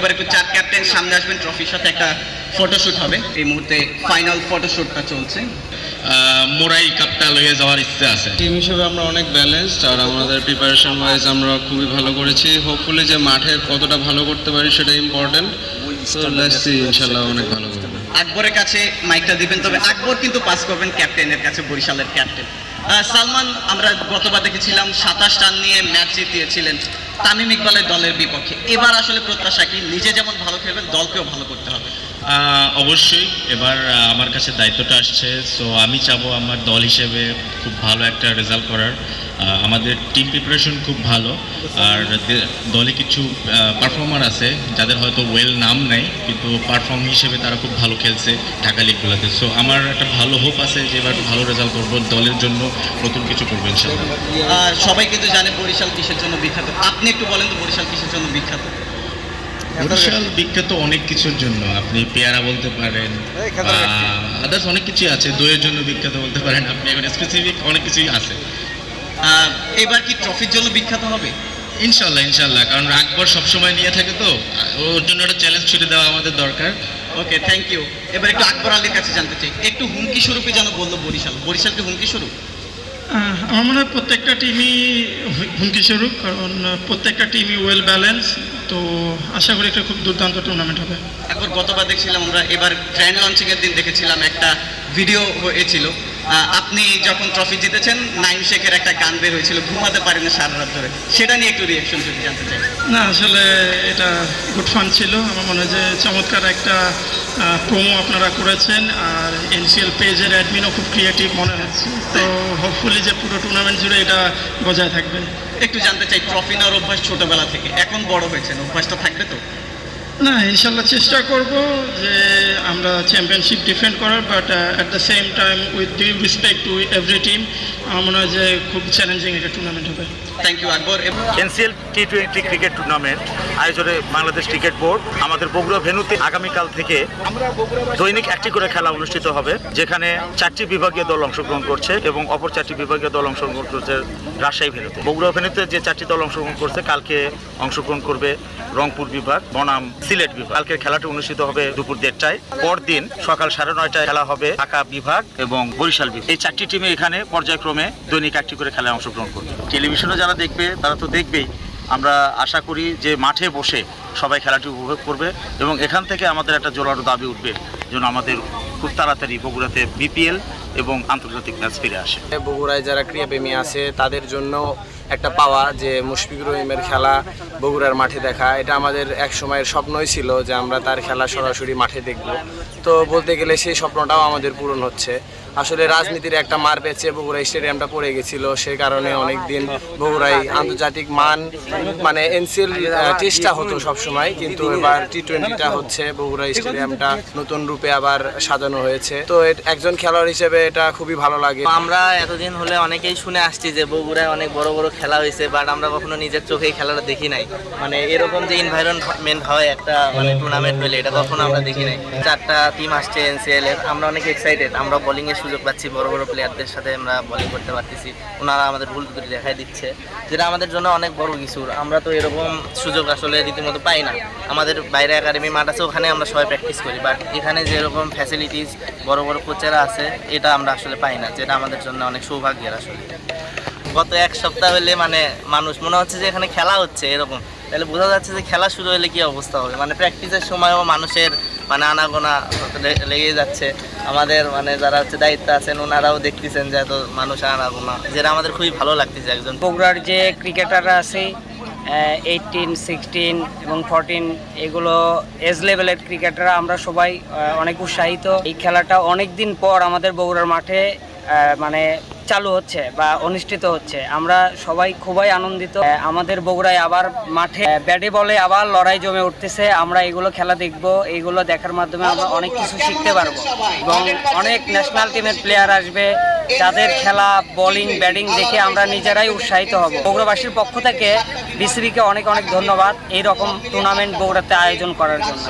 এবার একটু চার ক্যাপ্টেন সামনে আসবেন ট্রফির সাথে একটা ফটোশুট হবে। এই মুহূর্তে ফাইনাল ফটোশুটটা চলছে। মোরাই কাপটা লইয়ে যাওয়ার ইচ্ছে আছে। টিম হিসেবে আমরা অনেক ব্যালেন্সড আর আমাদের প্রিপারেশন ওয়াইজ আমরা খুবই ভালো করেছি। হোপফুলি যে মাঠে কতটা ভালো করতে পারি সেটা ইম্পর্টেন্ট সো লেটস সি ইনশাআল্লাহ অনেক ভালো করব। আকবরের কাছে মাইকটা দিবেন তবে আকবর কিন্তু পাস করবেন ক্যাপ্টেনের কাছে বরিশালের ক্যাপ্টেন সালমান, আমরা গতবার দেখেছিলাম সাতাশ রান নিয়ে ম্যাচ জিতিয়েছিলেন তামিম ইকবালের দলের বিপক্ষে। এবার আসলে প্রত্যাশা কি? নিজে যেমন ভালো খেলবেন, দলকেও ভালো করতে হবে। অবশ্যই। এবার আমার কাছে দায়িত্বটা আসছে। সো আমি চাবো আমার দল হিসেবে খুব ভালো একটা রেজাল্ট করার। আমাদের টিম প্রিপারেশন খুব ভালো। আর দলে কিছু পারফর্মার আছে যাদের হয়তো ওয়েল নাম নেই কিন্তু পারফর্ম হিসেবে তারা খুব ভালো খেলছে ঢাকা লিগগুলোতে সো আমার একটা ভালো হোপ আছে যে এবার ভালো রেজাল্ট করব দলের জন্য নতুন কিছু করব ইনশাল্লাহ আহ, সবাই কিন্তু জানে বরিশাল কিসের জন্য বিখ্যাত। আপনি একটু বলেন তো বরিশাল কিসের জন্য বিখ্যাত? বরিশাল বিখ্যাত অনেক কিছুর জন্য। আপনি পেয়ারা বলতে পারেন আদার্স অনেক কিছুই আছে দইয়ের জন্য বিখ্যাত বলতে পারেন আপনি এখন স্পেসিফিক অনেক কিছুই আছে। এবার কি ট্রফির জন্য বিখ্যাত হবে? ইনশাল্লাহ ইনশাল্লাহ কারণ আকবর সবসময় নিয়ে থাকে তো ওর জন্য একটা চ্যালেঞ্জ ছুটে দেওয়া আমাদের দরকার। ওকে থ্যাংক ইউ এবার একটু আকবর আলীর কাছে জানতে চাই। একটু হুমকি স্বরূপে যেন বলল বরিশাল। বরিশালকে হুমকি স্বরূপ? আমার মনে হয় প্রত্যেকটা টিমই হুমকি স্বরূপ কারণ প্রত্যেকটা টিমই ওয়েল ব্যালেন্স তো আশা করি একটা খুব দুর্দান্ত টুর্নামেন্ট হবে। একবার গতবার দেখছিলাম আমরা, এবার গ্র্যান্ড লঞ্চিংয়ের দিন দেখেছিলাম, একটা ভিডিও হয়েছিল। আপনি যখন ট্রফি জিতেছেন নাইম শেখের একটা গান বের হয়েছিল ঘুমাতে পারেন না সারা রাত ধরে। সেটা নিয়ে একটু রিয়েকশন যদি জানতে চাই। না আসলে এটা গুড ফান ছিল। আমার মনে হয় যে চমৎকার একটা প্রোমো আপনারা করেছেন আর এনসিএল পেজের অ্যাডমিনও খুব ক্রিয়েটিভ মনে হচ্ছে। তো হোপফুলি যে পুরো টুর্নামেন্ট জুড়ে এটা বজায় থাকবে। একটু জানতে চাই ট্রফি নেওয়ার অভ্যাস ছোটোবেলা থেকে এখন বড় হয়েছেন অভ্যাসটা থাকবে তো? না ইনশাল্লাহ চেষ্টা করব যে আমরা চ্যাম্পিয়নশিপ ডিফেন্ড করার but at the same time with due respect to every team আমার মনে হয় যে খুব চ্যালেঞ্জিং একটা টুর্নামেন্ট হবে। থ্যাংক ইউ আকবর এবং NCL T twenty cricket tournament আয়োজনে বাংলাদেশ ক্রিকেট বোর্ড আমাদের বগুড়া ভেনুতে আগামীকাল থেকে দৈনিক একটি করে খেলা অনুষ্ঠিত হবে যেখানে চারটি বিভাগীয় দল অংশগ্রহণ করছে এবং অপর চারটি বিভাগীয় দল অংশগ্রহণ করছে রাজশাহী ভেন্যুতে বগুড়া ভেনুতে যে চারটি দল অংশগ্রহণ করছে কালকে অংশগ্রহণ করবে রংপুর বিভাগ বনাম সিলেট বিভাগ। কালকের খেলাটি অনুষ্ঠিত হবে দুপুর দেড়টায়। পরদিন সকাল সাড়ে নয়টায় খেলা হবে ঢাকা বিভাগ এবং বরিশাল বিভাগ। এই চারটি টিমে এখানে পর্যায়ক্রমে দৈনিক একটি করে খেলায় অংশগ্রহণ করবে। টেলিভিশনে যারা দেখবে, তারা তো দেখবেই। আমরা আশা করি যে মাঠে বসে সবাই খেলাটি উপভোগ করবে এবং এখান থেকে আমাদের একটা জোরালো দাবি উঠবে যেন আমাদের খুব তাড়াতাড়ি বগুড়াতে বিপিএল এবং আন্তর্জাতিক ম্যাচ ফিরে আসে। বগুড়ায় যারা ক্রীড়াপ্রেমী আছে, তাদের জন্য একটা পাওয়া যে মুশফিকুর রহিমের খেলা বগুড়ার মাঠে দেখা। এটা আমাদের এক সময়ের স্বপ্নই ছিল যে আমরা তার খেলা সরাসরি মাঠে দেখব। তো বলতে গেলে সেই স্বপ্নটাও আমাদের পূরণ হচ্ছে। আসলে রাজনীতির একটা মার পেয়েছে বগুড়া স্টেডিয়ামটা পড়ে গেছিল, সে কারণে অনেক দিন বগুড়ায় আন্তর্জাতিক মান মানে এনসিএল চেষ্টা হতো সবসময়, কিন্তু এবার টি টোয়েন্টিটা হচ্ছে বগুড়া স্টেডিয়ামটা নতুন রূপে আবার সাজানো হয়েছে। তো একজন খেলোয়াড় হিসেবে এটা খুবই ভালো লাগে। আমরা এতদিন হলে অনেকেই শুনে আসছি যে বগুড়ায় অনেক বড় বড় খেলা হয়েছে বাট আমরা কখনো নিজের চোখেই খেলাটা দেখি নাই। মানে এরকম যে এনভায়রনমেন্ট হয় একটা মানে টুর্নামেন্ট হলে, এটা কখনো আমরা দেখি নাই। চারটা টিম আসছে এনসিএল এর, আমরা অনেক এক্সাইটেড আমরা বোলিং এর সুযোগ পাচ্ছি, বড় বড় প্লেয়ারদের সাথে আমরা বোলিং করতে পারতেছি, ওনারা আমাদের ভুল ত্রুটি দেখাই দিচ্ছে, যেটা আমাদের জন্য অনেক বড় কিছু। আমরা তো এরকম সুযোগ আসলে রীতিমতো পাই না। আমাদের বাইরে একাডেমি মাঠ আছে, ওখানে আমরা সবাই প্র্যাকটিস করি বাট এখানে যেরকম ফ্যাসিলিটিস বড় বড় কোচেরা আছে, এটা আমরা আসলে পাই না, যেটা আমাদের জন্য অনেক সৌভাগ্যের আসলে। গত এক সপ্তাহ হলে মানে মানুষ, মনে হচ্ছে যে এখানে খেলা হচ্ছে এরকম। তাহলে বোঝা যাচ্ছে যে খেলা শুরু হলে কি অবস্থা হবে? মানে প্র্যাকটিসের সময়ও মানুষের মানে আনাগোনা লেগে যাচ্ছে। আমাদের মানে যারা হচ্ছে দায়িত্ব আছেন, ওনারাও দেখতেছেন যে এত মানুষ আনাগোনা, যেটা আমাদের খুবই ভালো লাগতেছে একজন। বগুড়ার যে ক্রিকেটাররা আছে এইটিন সিক্সটিন এবং ফোরটিন এগুলো এজ লেভেলের ক্রিকেটাররা আমরা সবাই অনেক উৎসাহিত। এই খেলাটা অনেক দিন পর আমাদের বগুড়ার মাঠে মানে চালু হচ্ছে বা অনুষ্ঠিত হচ্ছে। আমরা সবাই খুবই আনন্দিত। আমাদের বগুড়ায় আবার মাঠে ব্যাটে বলে আবার লড়াই জমে উঠতেছে। আমরা এগুলো খেলা দেখব এইগুলো দেখার মাধ্যমে আমরা অনেক কিছু শিখতে পারব। এবং অনেক ন্যাশনাল টিমের প্লেয়ার আসবে তাদের খেলা বোলিং ব্যাটিং দেখে আমরা নিজেরাই উৎসাহিত হব। বগুড়াবাসীর পক্ষ থেকে বিসিবিকে অনেক অনেক ধন্যবাদ এই রকম টুর্নামেন্ট বগুড়াতে আয়োজন করার জন্য।